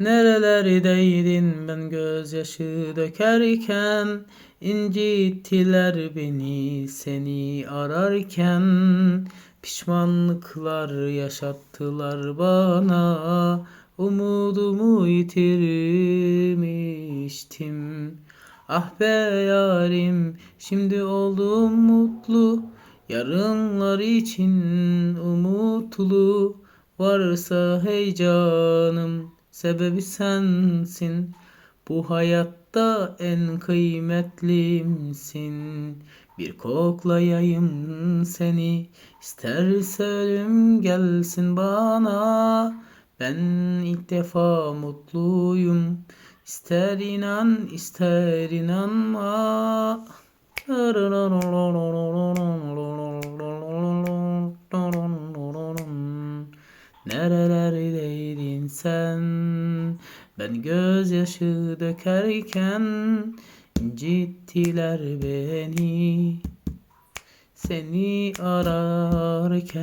Nerelerdeydin? Ben gözyaşı dökerken incittiler beni seni ararken. Pişmanlıklar yaşattılar bana Umudumu yitirmiştim. Ah be yarim şimdi oldum mutlu. Yarınlar için umutlu. Varsa heyecanım sebebi sensin. Bu hayatta en kıymetlimsin. Bir koklayayım seni. İsterse ölüm gelsin bana. Ben ilk defa mutluyum. İster inan ister inanma Nerelerdeydin sen? Ben gözyaşı dökerken incittiler beni seni ararken.